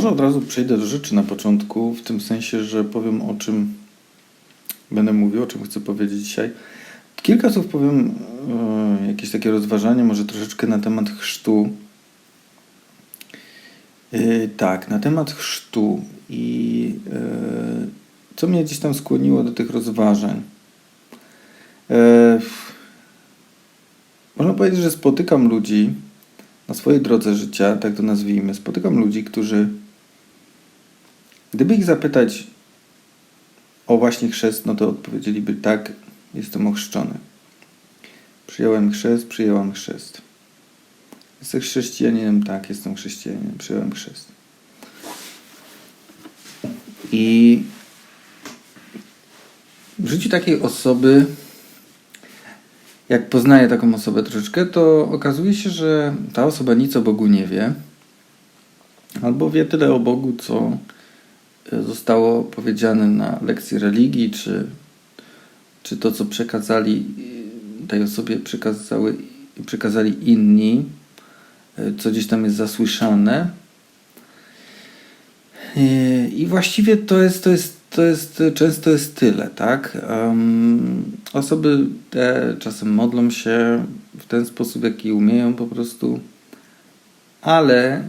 Może od razu przejdę do rzeczy na początku, w tym sensie, że powiem o czym będę mówił, o czym chcę powiedzieć dzisiaj. Kilka słów powiem, e, jakieś takie rozważanie, może troszeczkę na temat chrztu. E, tak, na temat chrztu i e, co mnie gdzieś tam skłoniło do tych rozważań. Można powiedzieć, że spotykam ludzi na swojej drodze życia, tak to nazwijmy, spotykam ludzi, którzy, gdyby ich zapytać o właśnie chrzest, no to odpowiedzieliby tak, jestem ochrzczony. Przyjąłem chrzest, przyjęłam chrzest. Jesteś chrześcijaninem? Tak, jestem chrześcijaninem, przyjąłem chrzest. I w życiu takiej osoby, jak poznaję taką osobę troszeczkę, to okazuje się, że ta osoba nic o Bogu nie wie, albo wie tyle o Bogu, co zostało powiedziane na lekcji religii, czy, czy to, co przekazali tej osobie, przekazały, przekazali inni, co gdzieś tam jest zasłyszane. I właściwie to jest, to jest, to jest często jest tyle, tak? Um, osoby te czasem modlą się w ten sposób, jaki umieją po prostu, ale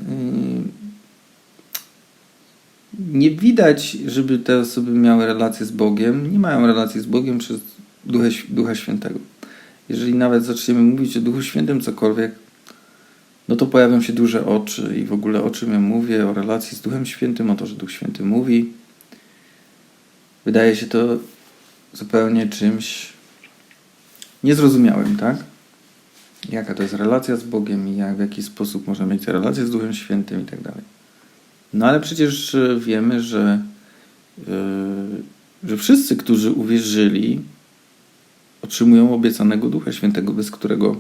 nie widać, żeby te osoby miały relacje z Bogiem. Nie mają relacji z Bogiem przez Ducha, Ducha Świętego. Jeżeli nawet zaczniemy mówić o Duchu Świętym cokolwiek, no to pojawią się duże oczy i w ogóle o czym ja mówię, o relacji z Duchem Świętym, o to, że Duch Święty mówi. Wydaje się to zupełnie czymś niezrozumiałym, tak? Jaka to jest relacja z Bogiem i jak, w jaki sposób możemy mieć relację z Duchem Świętym i tak dalej. No ale przecież wiemy, że, yy, że wszyscy, którzy uwierzyli, otrzymują obiecanego Ducha Świętego, bez którego,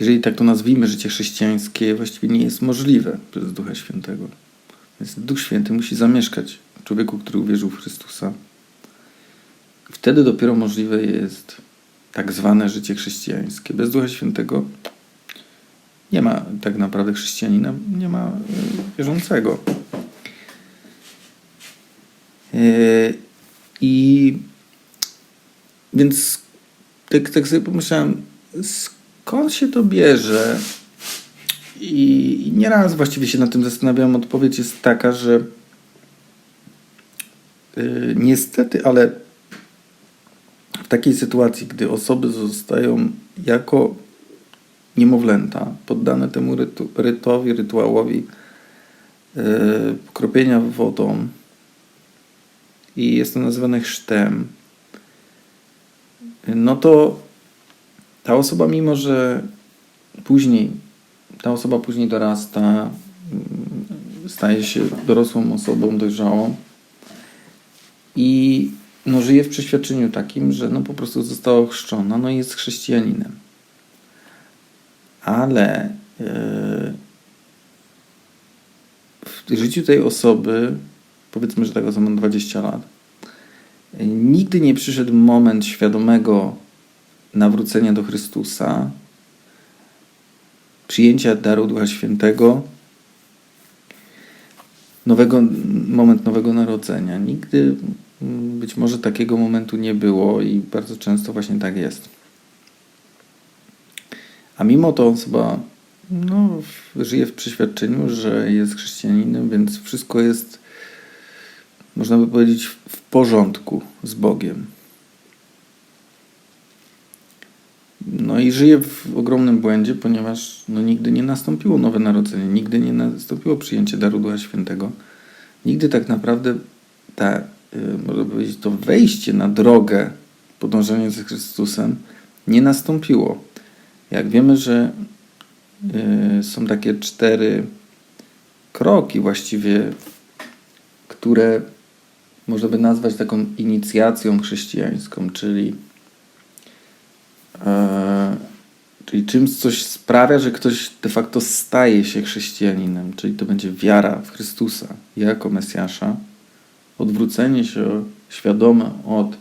jeżeli tak to nazwijmy, życie chrześcijańskie właściwie nie jest możliwe bez Ducha Świętego. Więc Duch Święty musi zamieszkać w człowieku, który uwierzył w Chrystusa. Wtedy dopiero możliwe jest tak zwane życie chrześcijańskie. Bez Ducha Świętego nie ma tak naprawdę chrześcijanina, nie ma e, wierzącego. E, I więc tak, tak sobie pomyślałem, skąd się to bierze? I, nieraz właściwie się nad tym zastanawiam. Odpowiedź jest taka, że yy, niestety, ale w takiej sytuacji, gdy osoby zostają jako niemowlęta, poddane temu rytu, rytuałowi, rytuałowi yy, kropienia wodą i jest to nazywane chrztem, no to ta osoba, mimo że później, ta osoba później dorasta, mm, staje się dorosłą osobą, dojrzałą i no, żyje w przeświadczeniu takim, że no, po prostu została ochrzczona, no i jest chrześcijaninem. Ale yy, w życiu tej osoby, powiedzmy, że ta osoba ma 20 lat, Nigdy nie przyszedł moment świadomego nawrócenia do Chrystusa, przyjęcia daru Ducha Świętego, nowego, moment nowego narodzenia. Nigdy mm, być może takiego momentu nie było i bardzo często właśnie tak jest. A mimo to osoba no, żyje w przeświadczeniu, że jest chrześcijaninem, więc wszystko jest można by powiedzieć, w porządku z Bogiem. No i żyje w ogromnym błędzie, ponieważ no, nigdy nie nastąpiło nowe narodzenie, nigdy nie nastąpiło przyjęcie daru Ducha Świętego. Nigdy tak naprawdę ta, y, można powiedzieć, to wejście na drogę podążania za Chrystusem nie nastąpiło. Jak wiemy, że y, są takie cztery kroki właściwie, które można by nazwać taką inicjacją chrześcijańską, czyli, e, czyli czymś, coś sprawia, że ktoś de facto staje się chrześcijaninem, czyli to będzie wiara w Chrystusa jako Mesjasza, odwrócenie się świadome od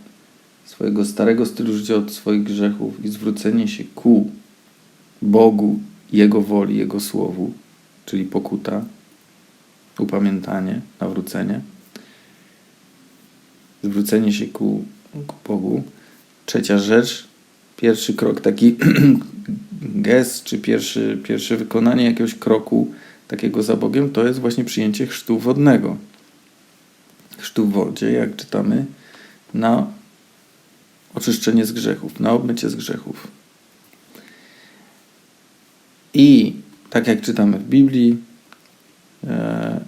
swojego starego stylu życia, od swoich grzechów i zwrócenie się ku Bogu, Jego woli, Jego słowu czyli pokuta, upamiętanie, nawrócenie, zwrócenie się ku, ku Bogu. Trzecia rzecz, pierwszy krok, taki gest, czy pierwszy, pierwsze wykonanie jakiegoś kroku takiego za Bogiem, to jest właśnie przyjęcie chrztu wodnego. Chrztu w wodzie, jak czytamy, na oczyszczenie z grzechów, na obmycie z grzechów. I tak jak czytamy w Biblii, e,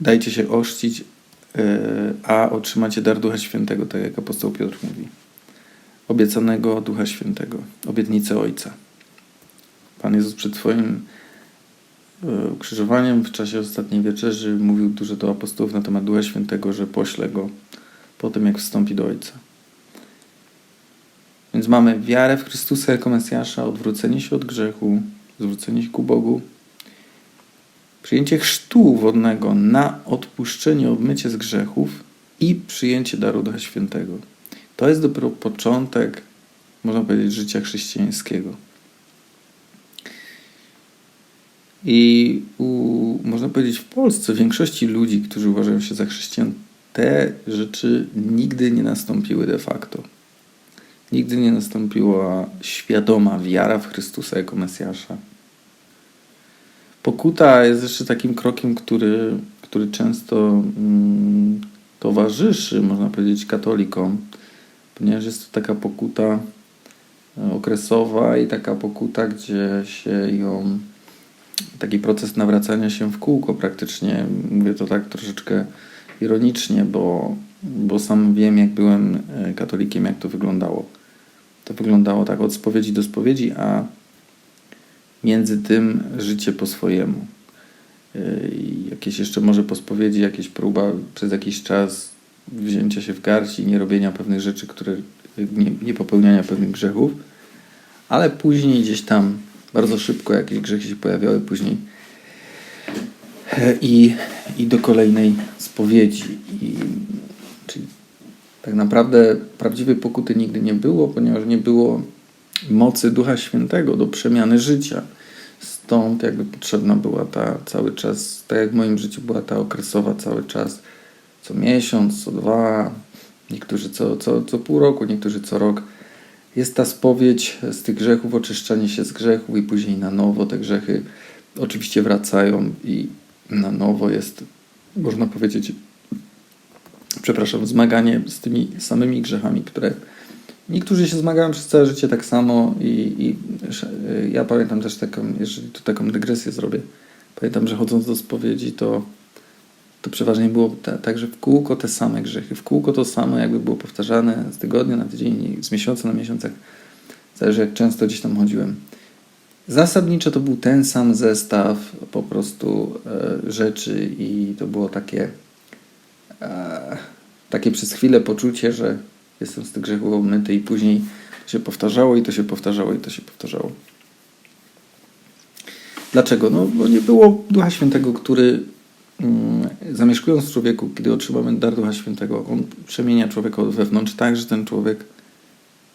dajcie się oszcić, e, a otrzymacie dar Ducha Świętego, tak jak apostoł Piotr mówi. Obiecanego Ducha Świętego, obietnicę Ojca. Pan Jezus przed swoim e, ukrzyżowaniem w czasie ostatniej wieczerzy mówił dużo do apostołów na temat Ducha Świętego, że pośle go po tym, jak wstąpi do Ojca. Więc mamy wiarę w Chrystusa jako Mesjasza, odwrócenie się od grzechu, zwrócenie się ku Bogu, przyjęcie chrztu wodnego na odpuszczenie, obmycie z grzechów i przyjęcie daru Ducha Świętego. To jest dopiero początek, można powiedzieć, życia chrześcijańskiego. I u, można powiedzieć, w Polsce większości ludzi, którzy uważają się za chrześcijan, te rzeczy nigdy nie nastąpiły de facto. Nigdy nie nastąpiła świadoma wiara w Chrystusa jako Mesjasza. Pokuta jest jeszcze takim krokiem, który, który często mm, towarzyszy, można powiedzieć, katolikom, ponieważ jest to taka pokuta e, okresowa i taka pokuta, gdzie się ją taki proces nawracania się w kółko praktycznie. Mówię to tak troszeczkę ironicznie, bo, bo sam wiem, jak byłem e, katolikiem, jak to wyglądało. To wyglądało tak od spowiedzi do spowiedzi, a między tym życie po swojemu. E, I jakieś jeszcze może po spowiedzi, jakieś próba przez jakiś czas wzięcia się w garść i nie robienia pewnych rzeczy, które nie, nie popełniania pewnych grzechów, ale później gdzieś tam bardzo szybko jakieś grzechy się pojawiały, później e, i, i do kolejnej spowiedzi. I, tak naprawdę prawdziwej pokuty nigdy nie było, ponieważ nie było mocy Ducha Świętego do przemiany życia. Stąd jakby potrzebna była ta cały czas, tak jak w moim życiu była ta okresowa cały czas, co miesiąc, co dwa, niektórzy co, co, co pół roku, niektórzy co rok. Jest ta spowiedź z tych grzechów, oczyszczanie się z grzechów i później na nowo te grzechy oczywiście wracają i na nowo jest, można powiedzieć, przepraszam, zmaganie z tymi samymi grzechami, które niektórzy się zmagają przez całe życie tak samo i, i ja pamiętam też taką, jeżeli tu taką dygresję zrobię, pamiętam, że chodząc do spowiedzi to, to przeważnie było tak, że w kółko te same grzechy, w kółko to samo jakby było powtarzane z tygodnia na tydzień, z miesiąca na miesiąc, zależy jak często gdzieś tam chodziłem. Zasadniczo to był ten sam zestaw po prostu e, rzeczy i to było takie takie przez chwilę poczucie, że jestem z tych grzechów obmyty i później to się powtarzało i to się powtarzało i to się powtarzało. Dlaczego? No, bo nie było Ducha Świętego, który mm, zamieszkując w człowieku, kiedy otrzymamy dar Ducha Świętego, on przemienia człowieka od wewnątrz tak, że ten człowiek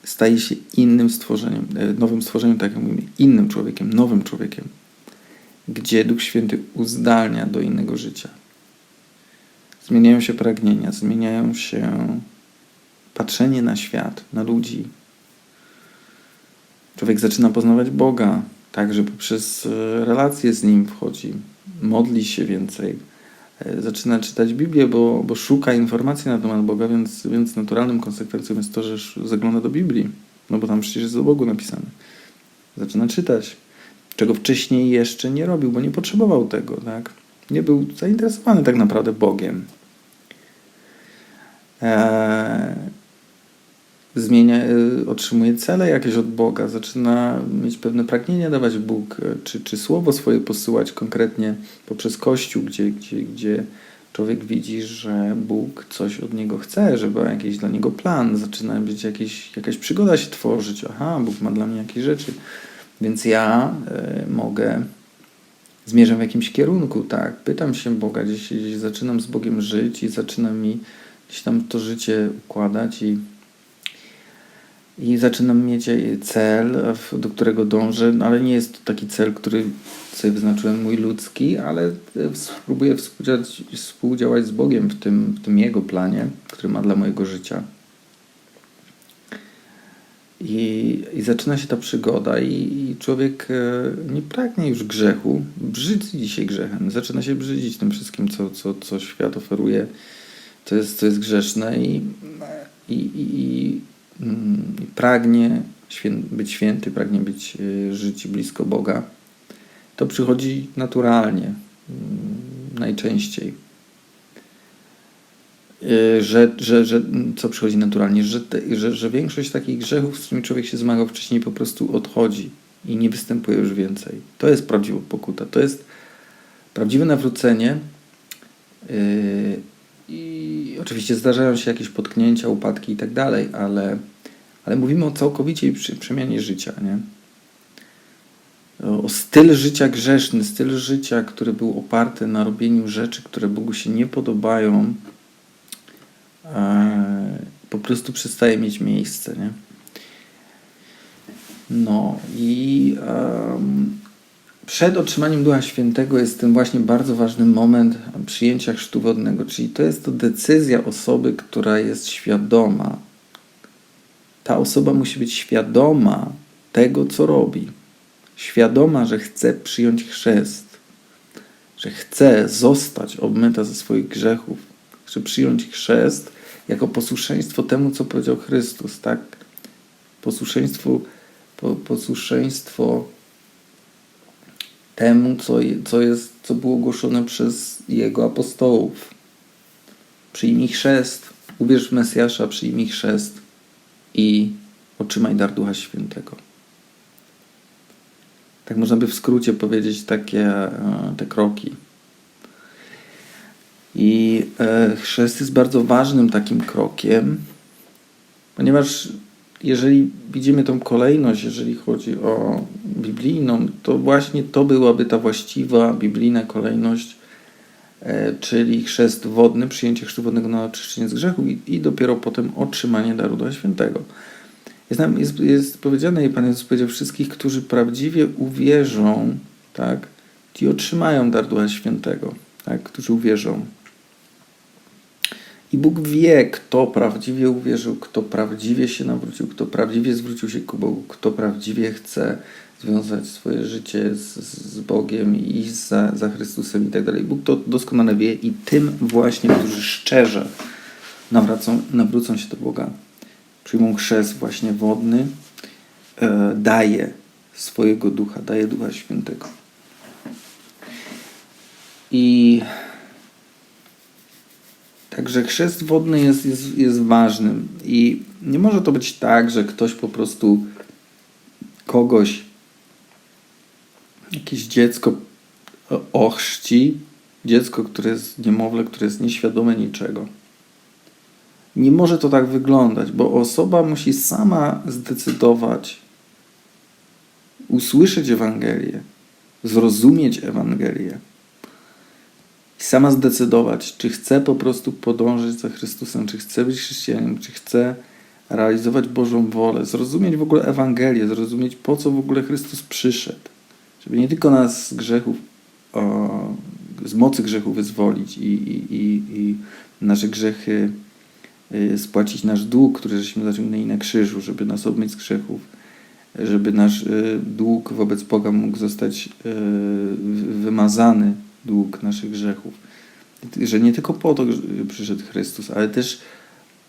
staje się innym stworzeniem, e, nowym stworzeniem, tak jak mówimy, innym człowiekiem, nowym człowiekiem, gdzie Duch Święty uzdalnia do innego życia. Zmieniają się pragnienia, zmieniają się patrzenie na świat, na ludzi. Człowiek zaczyna poznawać Boga, także poprzez e, relacje z Nim wchodzi, modli się więcej, e, zaczyna czytać Biblię, bo, bo szuka informacji na temat Boga, więc, więc naturalnym konsekwencją jest to, że zagląda do Biblii, no bo tam przecież jest o Bogu napisane. Zaczyna czytać, czego wcześniej jeszcze nie robił, bo nie potrzebował tego, tak? Nie był zainteresowany tak naprawdę Bogiem. Eee, zmienia, e, otrzymuje cele jakieś od Boga, zaczyna mieć pewne pragnienia dawać Bóg, e, czy, czy słowo swoje posyłać konkretnie poprzez Kościół, gdzie, gdzie, gdzie człowiek widzi, że Bóg coś od niego chce, żeby jakiś dla niego plan, zaczyna być jakieś, jakaś przygoda się tworzyć. Aha, Bóg ma dla mnie jakieś rzeczy, więc ja y, mogę zmierzam w jakimś kierunku, tak. Pytam się Boga, gdzieś, gdzieś zaczynam z Bogiem żyć i zaczyna mi gdzieś tam to życie układać i i zaczynam mieć cel, do którego dążę, no, ale nie jest to taki cel, który sobie wyznaczyłem mój ludzki, ale spróbuję współdziałać, współdziałać z Bogiem w tym, w tym Jego planie, który ma dla mojego życia. I, I zaczyna się ta przygoda, i, i człowiek e, nie pragnie już grzechu, brzydzi się grzechem, zaczyna się brzydzić tym wszystkim, co, co, co świat oferuje, to jest, co jest grzeszne, i, i, i, mm, i pragnie świę, być święty, pragnie być, e, żyć blisko Boga. To przychodzi naturalnie, mm, najczęściej. Y, że, że, że co przychodzi naturalnie, że, te, że, że większość takich grzechów, z którymi człowiek się zmagał wcześniej, po prostu odchodzi i nie występuje już więcej. To jest prawdziwa pokuta. To jest prawdziwe nawrócenie. Yy, I oczywiście zdarzają się jakieś potknięcia, upadki i tak dalej, ale, ale mówimy o całkowicie przemianie życia. Nie? O styl życia grzeszny, styl życia, który był oparty na robieniu rzeczy, które Bogu się nie podobają, po prostu przestaje mieć miejsce. Nie? No i przed otrzymaniem Ducha Świętego jest ten właśnie bardzo ważny moment przyjęcia chrztu wodnego, czyli to jest to decyzja osoby, która jest świadoma. Ta osoba musi być świadoma tego, co robi. Świadoma, że chce przyjąć chrzest, że chce zostać obmyta ze swoich grzechów, chce przyjąć chrzest jako posłuszeństwo temu, co powiedział Chrystus, tak? Posłuszeństwo, po, posłuszeństwo temu, co, co, jest, co było głoszone przez Jego apostołów. Przyjmij chrzest, uwierz w Mesjasza, przyjmij chrzest i otrzymaj dar Ducha Świętego. Tak można by w skrócie powiedzieć takie e, te kroki. I e, chrzest jest bardzo ważnym takim krokiem, ponieważ jeżeli widzimy tą kolejność, jeżeli chodzi o biblijną, to właśnie to byłaby ta właściwa biblijna kolejność, e, czyli chrzest wodny, przyjęcie chrztu wodnego na oczyszczenie z grzechu i, i dopiero potem otrzymanie daru Ducha Świętego. Jest, nam, jest, jest powiedziane i Pan Jezus powiedział, wszystkich, którzy prawdziwie uwierzą, tak, ci otrzymają dar Ducha Świętego, tak, którzy uwierzą. I Bóg wie, kto prawdziwie uwierzył, kto prawdziwie się nawrócił, kto prawdziwie zwrócił się ku Bogu, kto prawdziwie chce związać swoje życie z, z Bogiem i za, za Chrystusem i tak dalej. Bóg to doskonale wie i tym właśnie, którzy szczerze nawracą, nawrócą się do Boga, przyjmą chrzest właśnie wodny, e, daje swojego ducha, daje Ducha Świętego. I Także chrzest wodny jest, jest, jest ważnym i nie może to być tak, że ktoś po prostu kogoś, jakieś dziecko ochrzci, dziecko, które jest niemowlę, które jest nieświadome niczego. Nie może to tak wyglądać, bo osoba musi sama zdecydować, usłyszeć Ewangelię, zrozumieć Ewangelię i sama zdecydować, czy chce po prostu podążyć za Chrystusem, czy chce być chrześcijaninem, czy chce realizować Bożą wolę, zrozumieć w ogóle Ewangelię, zrozumieć po co w ogóle Chrystus przyszedł, żeby nie tylko nas z grzechów, o, z mocy grzechu wyzwolić i, i, i, i nasze grzechy y, spłacić nasz dług, który żeśmy zaciągnęli na krzyżu, żeby nas obmyć z grzechów, żeby nasz y, dług wobec Boga mógł zostać y, wymazany dług naszych grzechów. Że nie tylko po to przyszedł Chrystus, ale też,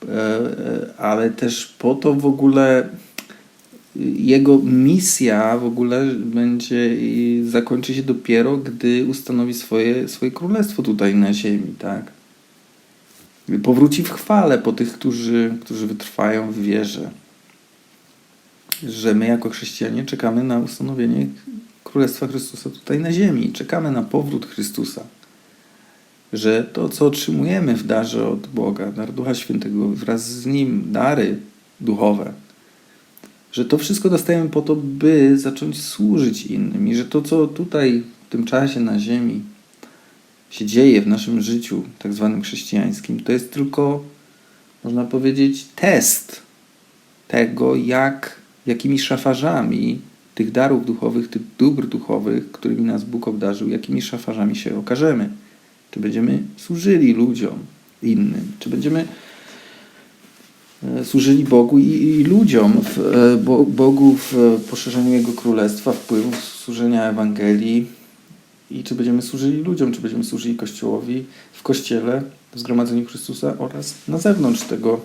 e, e, ale też po to w ogóle jego misja w ogóle będzie zakończy się dopiero, gdy ustanowi swoje, swoje królestwo tutaj na ziemi, tak? Powróci w chwale po tych, którzy, którzy wytrwają w wierze. Że my jako chrześcijanie czekamy na ustanowienie Królestwa Chrystusa tutaj na ziemi. Czekamy na powrót Chrystusa. Że to, co otrzymujemy w darze od Boga, dar Ducha Świętego, wraz z Nim dary duchowe, że to wszystko dostajemy po to, by zacząć służyć innym i że to, co tutaj w tym czasie na ziemi się dzieje w naszym życiu, tak zwanym chrześcijańskim, to jest tylko, można powiedzieć, test tego, jak, jakimi szafarzami tych darów duchowych, tych dóbr duchowych, którymi nas Bóg obdarzył, jakimi szafarzami się okażemy. Czy będziemy służyli ludziom innym, czy będziemy e, służyli Bogu i, i ludziom, w, e, Bo- Bogu w poszerzeniu Jego Królestwa, wpływu służenia Ewangelii? I czy będziemy służyli ludziom, czy będziemy służyli Kościołowi w Kościele, w zgromadzeniu Chrystusa oraz na zewnątrz tego,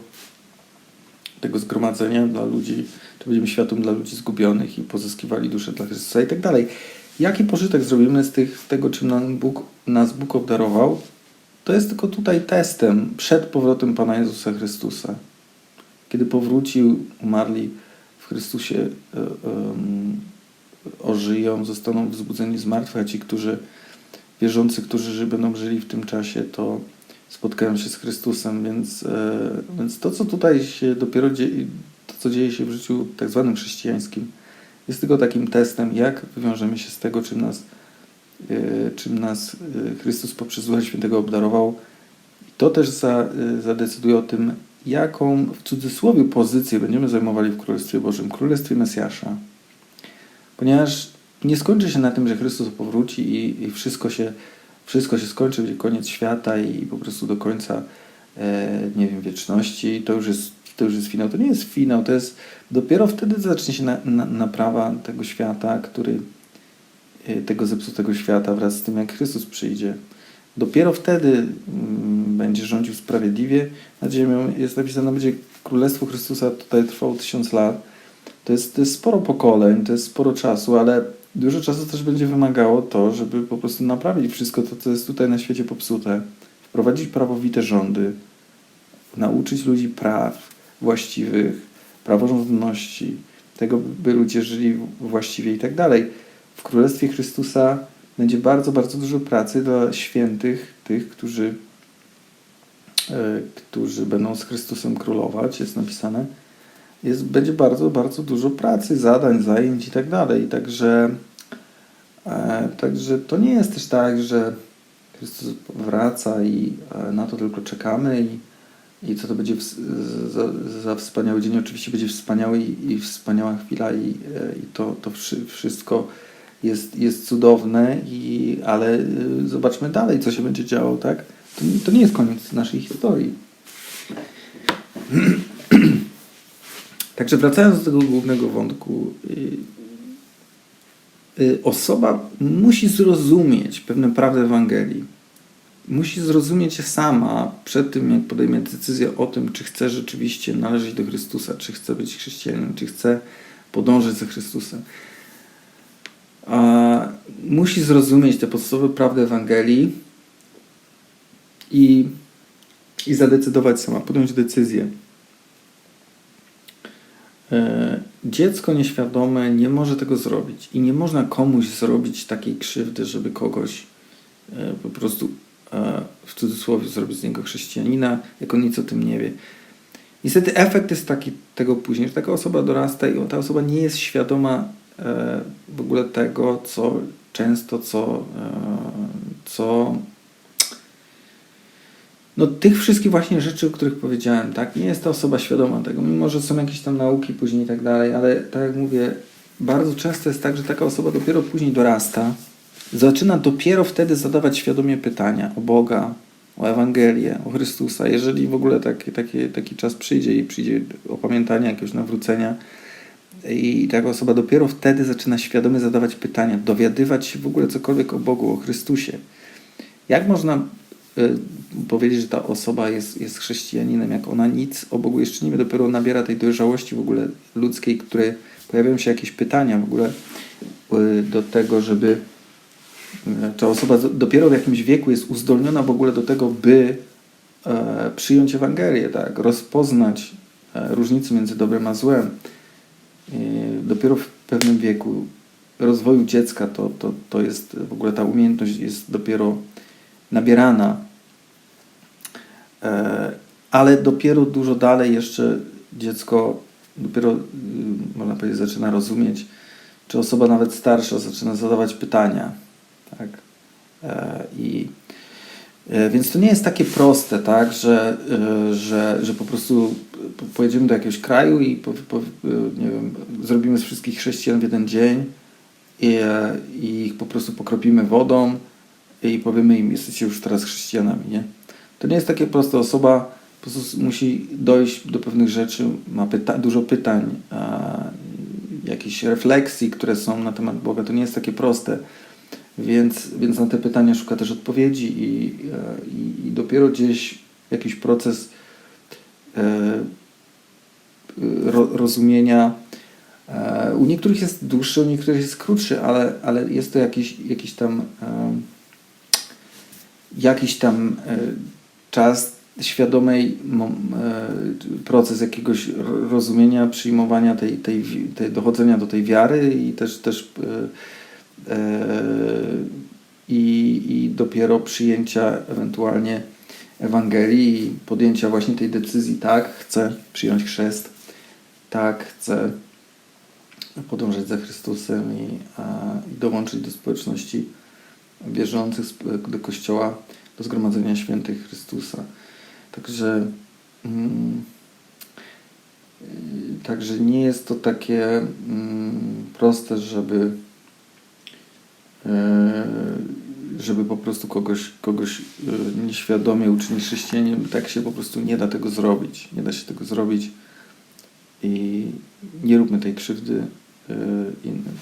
tego zgromadzenia dla ludzi, czy będziemy światłem dla ludzi zgubionych i pozyskiwali duszę dla Chrystusa i tak dalej. Jaki pożytek zrobimy z, tych, tego, czym nam Bóg, nas Bóg obdarował, to jest tylko tutaj testem przed powrotem Pana Jezusa Chrystusa. Kiedy powrócił, umarli w Chrystusie, e, ożyją, zostaną wzbudzeni z martwych, a ci, którzy wierzący, którzy będą żyli w tym czasie, to spotkają się z Chrystusem, więc, e, więc to, co tutaj się dopiero dzieje, to, co dzieje się w życiu tak zwanym chrześcijańskim, jest tylko takim testem, jak wywiążemy się z tego, czym nas, e, czym nas e, Chrystus poprzez Ducha Świętego obdarował. I to też za, zadecyduje o tym, jaką w cudzysłowie pozycję będziemy zajmowali w Królestwie Bożym, Królestwie Mesjasza. Ponieważ nie skończy się na tym, że Chrystus powróci i, i wszystko, się, wszystko się skończy, będzie koniec świata i po prostu do końca, e, nie wiem, wieczności. To już, jest, to już jest finał. To nie jest finał, to jest dopiero wtedy zacznie się na, na, naprawa tego świata, który, e, tego zepsutego świata wraz z tym, jak Chrystus przyjdzie. Dopiero wtedy mm, będzie rządził sprawiedliwie nad ziemią. Jest napisane, będzie Królestwo Chrystusa tutaj trwało tysiąc lat. To jest, to jest sporo pokoleń, to jest sporo czasu, ale dużo czasu też będzie wymagało to, żeby po prostu naprawić wszystko to, co jest tutaj na świecie popsute, wprowadzić prawowite rządy, nauczyć ludzi praw właściwych, praworządności, tego, by ludzie żyli właściwie i tak dalej. W Królestwie Chrystusa będzie bardzo, bardzo dużo pracy dla świętych, tych, którzy, e, którzy będą z Chrystusem królować, jest napisane jest, będzie bardzo, bardzo dużo pracy, zadań, zajęć i tak dalej. Także, e, także to nie jest też tak, że Chrystus wraca i e, na to tylko czekamy i, i co to będzie w, za, za wspaniały dzień. Oczywiście będzie wspaniały i, i wspaniała chwila i, e, i to, to wszy, wszystko jest, jest cudowne, i, ale e, zobaczmy dalej, co się będzie działo, tak? To, to nie jest koniec naszej historii. Także wracając do tego głównego wątku, y, y, osoba musi zrozumieć pewne prawdy Ewangelii. Musi zrozumieć je sama przed tym, jak podejmie decyzję o tym, czy chce rzeczywiście należeć do Chrystusa, czy chce być chrześcijaninem, czy chce podążyć za Chrystusem. A musi zrozumieć te podstawowe prawdy Ewangelii i, i zadecydować sama, podjąć decyzję. E, Dziecko nieświadome nie może tego zrobić i nie można komuś zrobić takiej krzywdy, żeby kogoś e, po prostu e, w cudzysłowie zrobić z niego chrześcijanina, jak on nic o tym nie wie. Niestety efekt jest taki tego później, że taka osoba dorasta i ta osoba nie jest świadoma w ogóle tego, co często, co, co no tych wszystkich właśnie rzeczy, o których powiedziałem, tak? Nie jest ta osoba świadoma tego, mimo że są jakieś tam nauki później i tak dalej, ale tak jak mówię, bardzo często jest tak, że taka osoba dopiero później dorasta, zaczyna dopiero wtedy zadawać świadomie pytania o Boga, o Ewangelię, o Chrystusa. Jeżeli w ogóle taki, taki, taki czas przyjdzie i przyjdzie opamiętania, jakiegoś nawrócenia, i taka osoba dopiero wtedy zaczyna świadomie zadawać pytania, dowiadywać się w ogóle cokolwiek o Bogu, o Chrystusie. Jak można powiedzieć, że ta osoba jest, jest chrześcijaninem, jak ona nic o Bogu jeszcze nie wie, dopiero nabiera tej dojrzałości w ogóle ludzkiej, które pojawiają się jakieś pytania w ogóle y, do tego, żeby y, ta osoba dopiero w jakimś wieku jest uzdolniona w ogóle do tego, by e, przyjąć Ewangelię, tak, rozpoznać e, różnicę między dobrem a złem. Dopiero w pewnym wieku rozwoju dziecka to, to, to jest w ogóle ta umiejętność jest dopiero nabierana. E, Ale dopiero dużo dalej jeszcze dziecko dopiero y, można powiedzieć zaczyna rozumieć, czy osoba nawet starsza zaczyna zadawać pytania. Tak? E, I E, Więc to nie jest takie proste, tak, że, że, że po prostu pojedziemy do jakiegoś kraju i po, po, nie wiem, zrobimy z wszystkich chrześcijan w jeden dzień i, i ich po prostu pokropimy wodą i powiemy im, jesteście już teraz chrześcijanami, nie? To nie jest takie proste. Osoba po prostu musi dojść do pewnych rzeczy, ma pyta- dużo pytań, a, jakichś refleksji, które są na temat Boga. To nie jest takie proste. Więc, więc na te pytania szuka też odpowiedzi i, e, i, i dopiero gdzieś jakiś proces e, ro, rozumienia e, u niektórych jest dłuższy, u niektórych jest krótszy, ale, ale jest to jakiś, jakiś tam e, jakiś tam e, czas świadomej e, proces jakiegoś ro- rozumienia, przyjmowania tej, tej, tej dochodzenia do tej wiary i też też e, i, i dopiero przyjęcia ewentualnie Ewangelii i podjęcia właśnie tej decyzji, tak, chcę przyjąć chrzest, tak, chcę podążać za Chrystusem i, a, i dołączyć do społeczności wierzących, do Kościoła, do Zgromadzenia Świętych Chrystusa. Także, mm, y, także nie jest to takie mm, proste, żeby e, żeby po prostu kogoś, kogoś e, nieświadomie uczynić chrześcijaninem. Tak się po prostu nie da tego zrobić. Nie da się tego zrobić i nie róbmy tej krzywdy e, innym.